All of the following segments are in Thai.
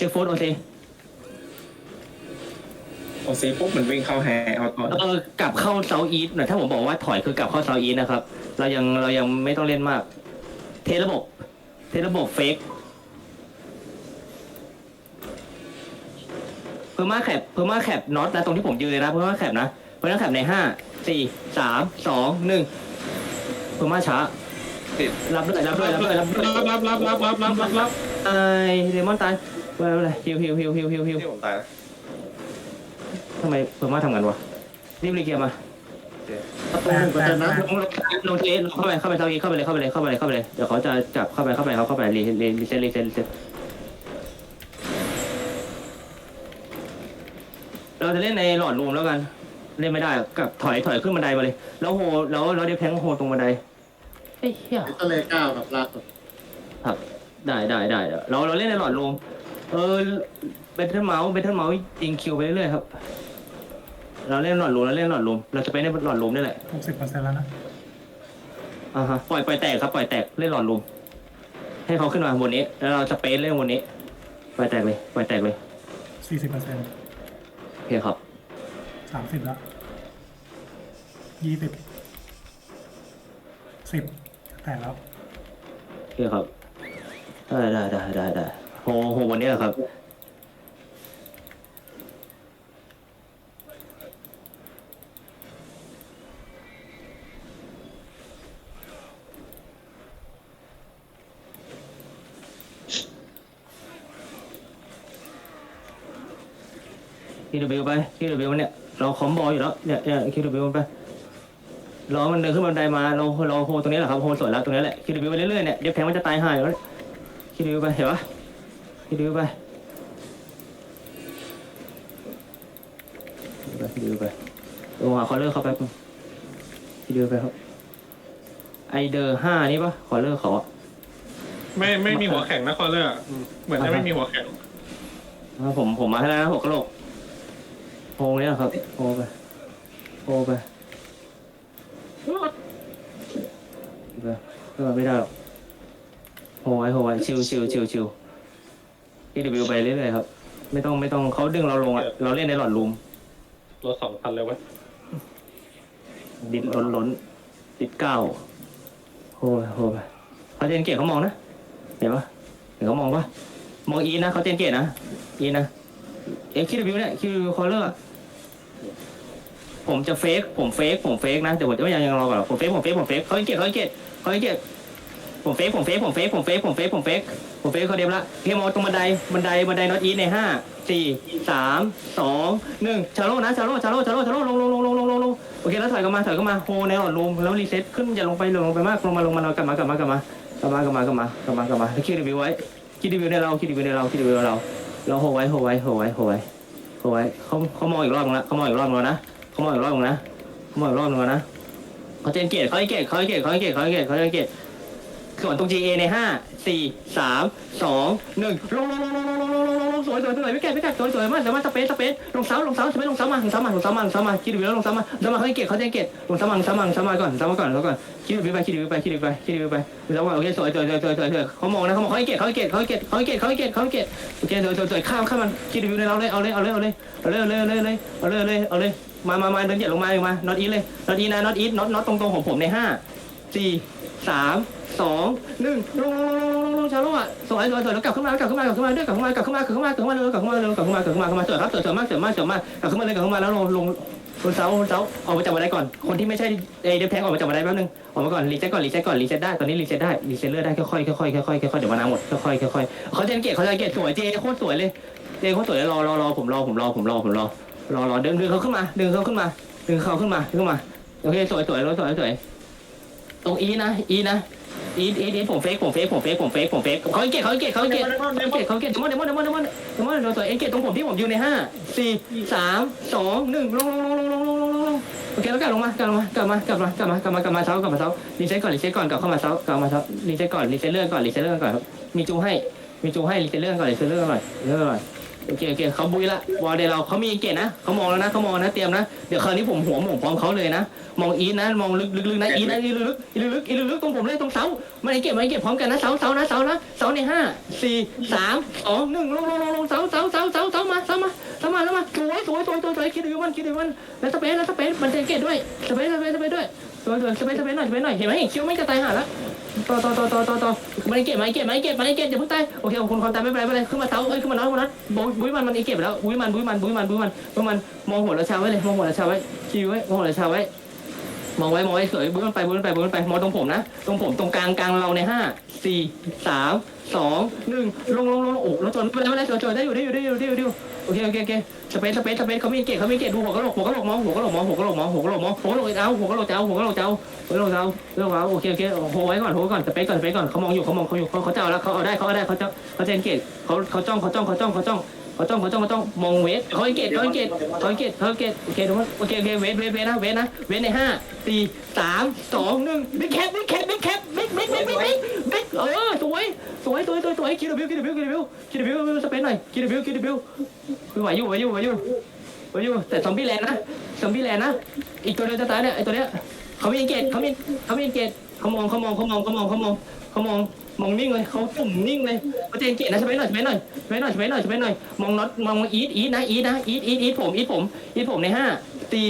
ช็คโฟร์โอซีโอซีปุ๊บมันวิ่งเข้าแฮร์เอาก่อนเออกลับเข้าเซาท์อีสต์หน่อยถ้าผมบอกว่าถอยคือกลับเข้าเซาท์อีสต์นะครับ เรายังเรายังไม่ต้องเล่นมาก เทระบบ เทระบบเฟกเพิ่มมาแคปเพิ่มมาแคปน็อตนะตรงที่ผมยืนเลยนะเพิ่มมาแคปนะเพิ่มมาแคปในห้าสี่สามสองหนึ่งเพิ่มมาช้าติดรับด้วยรับด้วยรับด้วยรับด้วยรับรับรับรับรับรับรับตายเดมอนตาย ไม่เป็นไรฮิวฮิวฮิวฮิวฮิวฮิวที่ผมตายแล้วทำไมเพิ่มมาทำกันวะรีบรีเกียร์มาประตูหนึ่งเปอร์เซ็นต์นะ ลงลงลงเทสเข้าไปเข้าไปเซาอีเข้าไปเลยเข้าไปเลยเข้าไปเลยเข้าไปเลยเดี๋ยวเขาจะจับเข้าไปเข้าไปเขาเข้าไปรีรีรีเซ็ตรีเซ็ตรีเซ็ตเราจะเล่นในหลอดรูมแล้วกัน เล่นไม่ได้กับถอยถอยขึ้นบันไดมาเลย แล้วโฮแล้วแล้วเดี๋ยวแทงโฮตรงบันไดเฮ้ยเหี้ยอิตาเลเก้ากับล่าสุดได้ได้ได้เดี๋ยวเราเราเล่นในหลอดรูม เออเบทเทิลเมาส์เบทเทิลเมาส์ยิงคิวไปเรื่อยๆครับ เราเล่นหลอดรูมเราเล่นหลอดรูมเราจะไปในหลอดรูมนี่แหละหกสิบเปอร์เซ็นต์แล้วนะอ่าฮะปล่อยปล่อยแตกครับปล่อยแตกเล่นหลอดรูมให้เขาขึ้นมาบนนี้ แล้วเราสเปซเล่นบนนี้ปล่อยแตกเลยปล่อยแตกเลยสี่สิบเปอร์เซ็นต์โอเคครับสามสิบแล้วยี่สิบสิบแตกแล้วโอเคครับได้ได้ได้ได้ได้ โหโหบนนี้แหละครับ คิวบิวไป คิวบิวเนี่ยเราคอมบออยู่แล้วเนี่ยเนี่ยคิวบิวไปรอมันเดินขึ้นบันไดมาเราเราโฮตรงนี้แหละครับโฮสวยแล้วตรงนี้แหละคิวบิวไปเรื่อยๆเนี่ยเดี๋ยวแพงมันจะตายห่าอยู่แล้วคิวบิวไปเห็นปะ คิวบิวไปคิวบิวไปลงหาคอลเลอร์เข้าไปคิวบิวไปครับ ไอเดอร์ห้านี่ปะคอลเลอร์ขอไม่ไม่มีหัวแข็งนะคอเลอร์อืมเหมือนจะไม่มีหัวแข็ง อ่าผมผมมาให้แล้วนะหกกระโหลกโฮเนี่ยครับโฮไปโฮไปไปก็ไม่ได้หรอกโฮไว้โฮไว้ชิวชิวชิวชิว ที่ดิวไปเรื่อยๆครับ ไม่ต้องไม่ต้องเขาดึงเราลงอะเราเล่นในหลอดรูมรถสองพันเลยเว้ยดินล้นล้นติดเก้าโฮไปโฮไปเขาเจนเกตเขามองนะเห็นปะเห็นเขามองปะมองอีนะเขาเจนเกตนะอีนะเอ็กคิวเนี่ยคิวคอลเลอร์ผมจะเฟกผมเฟกผมเฟกนะแต่ผมจะไม่ยังยังรอก่อนผมเฟกผมเฟกผมเฟกเขาให้เกียรติเขาให้เกียรติเขาให้เกียรติ ผมเฟกผมเฟกผมเฟกผมเฟกผมเฟกผมเฟกผมเฟกเขาเดียมละเพียมอตรงบันไดบันไดบันไดน็อตอีในห้าสี่สามสองหนึ่งชาโลนะชาโลชาโลชาโลชาโลลงลงลงลงลงลงลงโอเคแล้วถอยกลับมาถอยกลับมาโฮในหลอดลมแล้วรีเซ็ตขึ้นอย่าลงไปลงไปมากลงมาลงมาเรากลับมากลับมากลับมากลับมากลับมากลับมากลับมากลับมาแล้วคิดรีวิวไว้คิดรีวิวในเราคิดรีวิวในเราคิดรีวิวในเราเราโฮไว้โฮไว้โฮไว้โฮไว้โฮไว้เขาเขามองอีกรอบนึงละเขามองอีกรอบนึงแล้วนะเขามองอีกรอบนึงนะเขาบอกอีกรอบนึงนะเขาเจนเกตเขาเกตเขาเกตเขาเกตเขาเกตเขาเกต ส่วนตรง GA ในห้าสี่สามสองหนึ่งลงลงลงลงลงลงลงลงลงสวยสวยสวยไม่แก่ไม่แก่สวยสวยมากสวยมากสเปซสเปซลงเสาลงเสาสเปซลงเสามาลงเสามาลงเสามาลงเสามาคิดดูแล้วลงเสามาลงเสามาเขาให้เกตเขาจนเกตลงเสามาลงเสามาลงเสามาก่อนเสามาก่อนแล้วก่อนคิดดูไปคิดดูไปคิดดูไปคิดดูไปแล้วว่าโอเคสวยสวยสวยสวยสวยสวยเขามองนะเขามองเขาให้เกตเขาให้เกตเขาให้เกตเขาให้เกตเขาให้เกตเขาให้เกตโอเคสวยสวยสวยข้ามข้ามมันคิดดูในเราเลยเอาเลยเอาเลยเอาเลยเอาเลยเอาเลยเอาเลยเอาเลยเอาเลยเอาเลยมามามาเดินเหยียดลงมาลงมา not eat เลย not eat นะ not eat not not ตรงตรงของผมในห้าสี่ สามสองหนึ่งลงลงลงลงลงลงชาโลอะสวยสวยสวยแล้วกลับขึ้นมากลับขึ้นมากลับขึ้นมาด้วยกลับขึ้นมากลับขึ้นมากลับขึ้นมากลับขึ้นมาเร็วกลับขึ้นมาเร็วกลับขึ้นมากลับขึ้นมากลับขึ้นมาสวยครับสวยสวยมากสวยมากสวยมากกลับขึ้นมาเลยกลับขึ้นมาแล้วลงลงลงเสาลงเสาออกมาจากบันไดก่อน คนที่ไม่ใช่เอเดฟแทงออกมาจากบันไดแป๊บนึงออกมาก่อนรีเซ็ตก่อนรีเซ็ตก่อนรีเซ็ตได้ตอนนี้รีเซ็ตได้รีเซ็ตเลือดได้ค่อยๆค่อยๆค่อยๆค่อยๆเดี๋ยวมาน้ำหมดค่อยๆค่อยๆเขาเจนเกตเขาเจนเกตสวยเจโคตรสวยเลยเจโคตรสวยเลยรอรอรอผมรอผมรอผมรอผมรอรอรอดึงดึงเขาขึ้นมาดึงเขาขึ้นมาดึงเขาขึ้นมาขึ้นมาโอเคสวยสวยสวยสวย ตรงอีนะอีนะอีอีอีผมเฟกผมเฟกผมเฟกผมเฟกผมเฟกเขาเกตเขาเกตเขาเกตเขาเกตเขาเกตเดมอนเดมอนเดมอนเดมอนเดมอนเราตัวเอ็นเกตตรงผมที่ผมยืนในห้าสี่สามสองหนึ่งลงลงลงลงลงลงลงลงโอเคแล้วกลับลงมากลับลงมากลับมากลับมากลับมากลับมากลับมาเซากลับมาเซารีเซ็ตก่อนรีเซ็ตก่อนกลับเข้ามาเซากลับมาเซารีเซ็ตก่อนรีเซ็ตเรื่องก่อนรีเซ็ตเรื่องก่อนครับมีจูให้มีจูให้รีเซ็ตเรื่องก่อนรีเซ็ตเรื่องก่อนเรื่องก่อนเโอเคโอเคเขาบุยละวอลเดเราเขามีเกตนะเขามองแล้วนะเขามองนะเตรียมนะเดี๋ยวคราวนี้ผมหัวหม่งพร้อมเขาเลยนะมองอีทนะมองลึกลึกๆนะอีทนะอีลึกๆอีลึกๆอีลึกๆตรงผมเลยตรงเสาไม่ได้เก็บไม่ได้เก็บพร้อมกันนะเสาเสานะเสานะเสาในห้าสี่สามสองหนึ่งลงลงลงลงเสาเสาเสาเสาเสามาเสามาเสามาแล้วมาสวยสวยสวยสวยสวยคิดดูมันคิดดูมันแล้วสเปซแล้วสเปซมันจนเกตด้วยสเปซสเปซสเปซด้วย สวยสวยสเปซสเปซหน่อยสเปซหน่อยเห็นไหมเคี้ยวไม่จะตายห่าแล้วต่อต่อต่อต่อต่อต่อมันไอเก็บมันไอเก็บมันไอเก็บมันไอเก็บอย่าเพิ่งตายโอเคคนความตายไม่เป็นไรไม่เป็นไรขึ้นมาเต้าเอ้ยขึ้นมาน้อยคนนั้นบุ้ยบุ้ยมันมันไอเก็บแล้วบุ้ยมันบุ้ยมันบุ้ยมันบุ้ยมันบุ้ยมันมองหัวราชาไว้เลยมองหัวราชาไว้คิวไว้มองหัวราชาไว้ มองไว้มองไว้สวยบุ้ยมันไปบุ้ยมันไปบุ้ยมันไปมองตรงผมนะตรงผมตรงกลางกลางเราในห้าสี่สามสองหนึ่งลงลงลงโอ้แล้วจนไม่เป็นไรไม่เป็นไรจนจนได้อยู่ได้อยู่ได้อยู่ได้อยู่ได้อยู่โอเคโอเคโอเคสเปซสเปซสเปซเขาไม่เก็บเขาไม่เก็บดูหัวกระโหลกหัวกระโหลกมองหัวกระโหลกมองหัวกระโหลกมองหัวกระโหลกมองหัวกระโหลกเอาหัวกระโหลกเจ้าหัวกระโหลกเจ้าเฮ้ยเราเราเราเราโอเคโอเคโหไว้ก่อนโหไว้ก่อนสเปคก่อนสเปคก่อนเขามองอยู่เขามองเขาอยู่เขาเขาจะเอาแล้วเขาเอาได้เขาเอาได้เขาจะเขาเอนเกตเขาเขาจ้องเขาจ้องเขาจ้องเขาจ้อง เขาจ้องเขาจ้องเขาจ้องมองเวทเขาเอนเกตเขาเอนเกตเขาเอนเกตเขาเอนเกตโอเคทุกคนโอเคโอเคเวทเวทเวทนะเวทนะเวทในห้าสี่สามสองหนึ่งบิ๊กแคปบิ๊กแคปบิ๊กแคปบิ๊กบิ๊กบิ๊กบิ๊กบิ๊กบิ๊กเออสวยสวยสวยสวยสวยคิดดูบิวคิดดูบิวคิดดูบิวคิดดูบิวสเปคหน่อยคิดดูบิวคิดดูบิวไหวอยู่ไหวอยู่ไหวอยู่ไหวอยู่แต่ซอมบี้แลนนะซอมบี้แลนนะอีกตัวเดียวจะตายเนี่ยไอตัวเนี้ยเขามีเกตเขาไมีเขาไมีเกตเขามองเขามองเขามองเขามองเขามองเขามอง มองนิ่งเลยเขาตุ่มนิ่งเลยเขาเจนเกตนะช่ไหมหน่อยช่ไหมหน่อยช่ไหมหน่อยช่ไหมหน่อยช่ไหมหน่อยมองน็อตมองอีทอีทนะอีทนะอีทอีทอีทผมอีทผมอีทผมในห้าสี่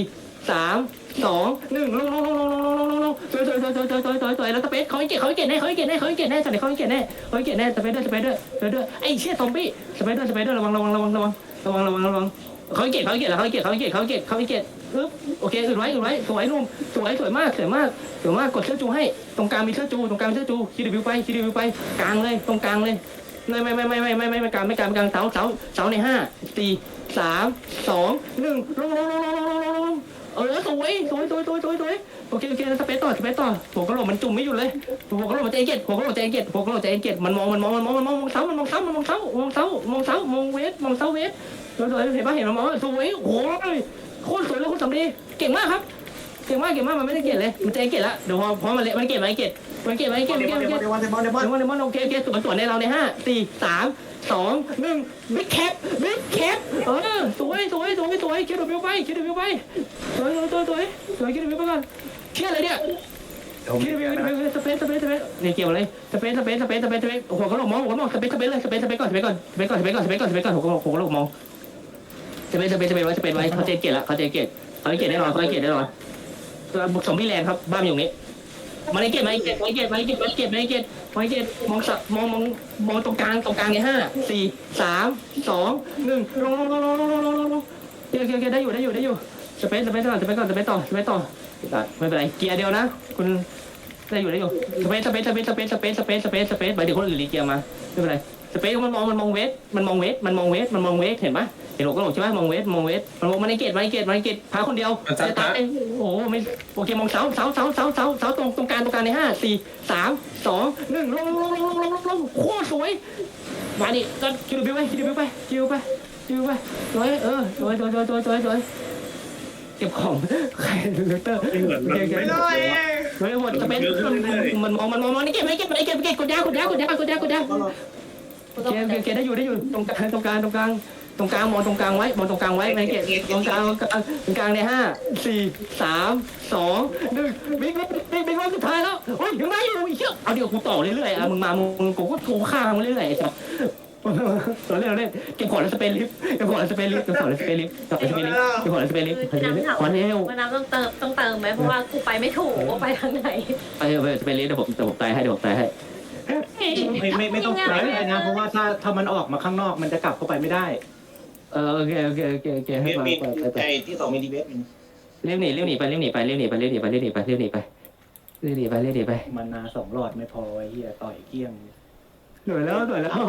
สามสองหนึ่งลงลงลงลงลงลงลงลงลงสวยสวยสวยสวยสวยสวยสวยสวยแล้วสเปซเขาไม่เกตเขาไม่เกตแน่เขาไม่เกตแน่เขาไม่เกตแน่จัดเลยเขาไม่เกตแน่เขาไม่เกตแน่สเปซด้วยสเปซด้วยสเปซด้วยไอ้เชี่ยซอมบี้สเปซด้วยสเปซด้วยระวังระวังระวังระวังระวังระวังระวัง เขาเกตเขาเกตแล้วเขาเกตเขาเกตเขาเกตเขาเกตปึ๊บโอเคอึดไว้อึดไว้สวยนุ่มสวยสวยมากสวยมากสวยมากกดเชือจูให้ตรงกลางมีเชือจูตรงกลางมีเชือจูคีดิวไปคีดิวไปกลางเลยตรงกลางเลยไม่ไม่ไม่ไม่ไม่ไม่ไม่กลางไม่กลางไม่กลางเสาเสาเสาในห้าสี่สามสองหนึ่งลงลงลงลงลงลงลงเออสวยสวยสวยสวยสวยสวยโอเคโอเคสเปซต่อสเปซต่อหัวกระโหลกมันจุ่มไม่หยุดเลยหัวกระโหลกมันใจเก็ตหัวกระโหลกใจเก็ตหัวกระโหลกใจเก็ตมันมองมันมองมันมองมันมองมองเสามันมองเสามันมองเสามองเสามองเสามองเวทมองเสาเวท สวยสวยเห็นปะเห็นมันมองสวยโอ้ยโคตรสวยเลยโคตรสำลีเก่งมากครับ เก่งมากเก่งมากมันไม่ได้เก่งเลย มันจะเก่งละเดี๋ยวพอพอมันเละมันเก่งมันเก่งมันเก่งมันเก่งมันเก่งมันเก่งเดมอนเดมอนเดมอนเดี๋ยวมันเดี๋ยวมันโอเคโอเคสวนสวนในเราในห้าสี่สามสองหนึ่งบิ๊กแคปบิ๊กแคปเออสวยสวยสวยสวยคิดดูวิวไปคิดดูวิวไปสวยสวยสวยสวยสวยคิดดูวิวไปก่อนเชื่ออะไรเนี่ยคิดดูวิวคิดดูวิวสเปซสเปซสเปซเนี่ยเกี่ยวเลยสเปซสเปซสเปซสเปซสเปซหัวกระโหลกมองหัวกระโหลกสเปซสเปซเลยสเปซสเปซก่อนสเปซก่อนสเปซก่อนสเปซก่อนสเปซก่อนสเปซก่อนหัวกระโหลกหัวกระโหลกมอง สเปซสเปซสเปซไว้สเปซไว้เขาเจนเกตละเขาเจนเกตเขาเจนเกตแน่นอนเขาเจนเกตแน่นอนตัวบุกสมพี่แลนด์ครับบ้านอยู่ตรงนี้มาในเกตมาในเกตมาในเกตมาในเกตมาในเกตมาในเกตมาในเกตมองสับมองมองมองตรงกลางตรงกลางในห้าสี่สามสองหนึ่งลงลงลงลงลงลงลงลงลงโอเคโอเคโอเคได้อยู่ได้อยู่ได้อยู่สเปซสเปซก่อนสเปซก่อนสเปซต่อสเปซต่อไม่เป็นไรเกียร์เดียวนะ คุณได้อยู่ได้อยู่สเปซสเปซสเปซสเปซสเปซสเปซสเปซสเปซไปเดี๋ยวคนอื่นรีเกียร์มาไม่เป็นไร สเปซมันมองมันมองเวทมันมองเวทมันมองเวทมันมองเวทเห็นปะเห็นหัวกระโหลกใช่ไหมมองเวทมองเวทมันมองมาในเกตมาในเกตมาในเกตพาคนเดียวมันซัดจะพระตายโอ้โหไม่โอเคมองเสาเสาเสาเสาเสาเสาตรงตรงกลางตรงกลางในห้าสี่สามสองหนึ่งลงลงลงลงลงลงลงโคตรสวยมาดิก็คิวบิวไปคิวบิวไปคิวไปคิวไปสวยเออสวยสวยสวยสวยสวยสวยเก็บของใครลูเตอร์ไม่ได้สวยหมดจะเป็นมันมองมันมองมันนี่เก็บไม่เก็บไม่เก็บไม่เก็บกดยากดยากดยากดยากดยา เก็บเก็บเก็บได้อยู่ได้อยู่ตรงกลางตรงกลางตรงกลางตรงกลางมองตรงกลางไว้มองตรงกลางไว้ไม่เก็บตรงกลางตรงกลางตรงกลางในห้าสี่สามสองหนึ่งบิ๊กบิ๊กบิ๊กบิ๊กรอบสุดท้ายแล้วโอ้ยยังไงอยู่อีกเยอะเอาเดี๋ยวกูต่อเรื่อยๆอะมึงมามึงกูก็กูฆ่ามึงเรื่อยๆไอ้สัสตัวเล่นเล่นเก็บของแล้วสเปรย์ลิฟต์เก็บของแล้วสเปรย์ลิฟต์เก็บของแล้วสเปรย์ลิฟต์เก็บของแล้วสเปรย์ลิฟต์เก็บของแล้วสเปรย์ลิฟต์คือน้ำถามขอเร็วว่าน้ำต้องเติมต้องเติมไหมเพราะว่ากูไปไม่ถูกว่าไปทางไหนไปเถอะไปสเปรย์ลิฟต์เดี๋ยวผมเดี๋ยวผมตายให้เดี๋ยวผมตายให้ ไม่ไม่ไม่ต้องไลฟ์เลยนะ เพราะว่าถ้าถ้ามันออกมาข้างนอกมันจะกลับเข้าไปไม่ได้เออโอเคโอเคโอเคโอเคให้มีไปมีไปไปใจที่สองมิลลิเมตรเรียบหนีเรียบหนีไปเรียบหนีไปเรียบหนีไปเรียบหนีไปเรียบหนีไปเรียบหนีไปเรียบหนีไปเรียบหนีไปมันนาสองหลอดไม่พอไอ้เหี้ยต่อยเกี้ยง หน่วยแล้วหน่วยแล้ว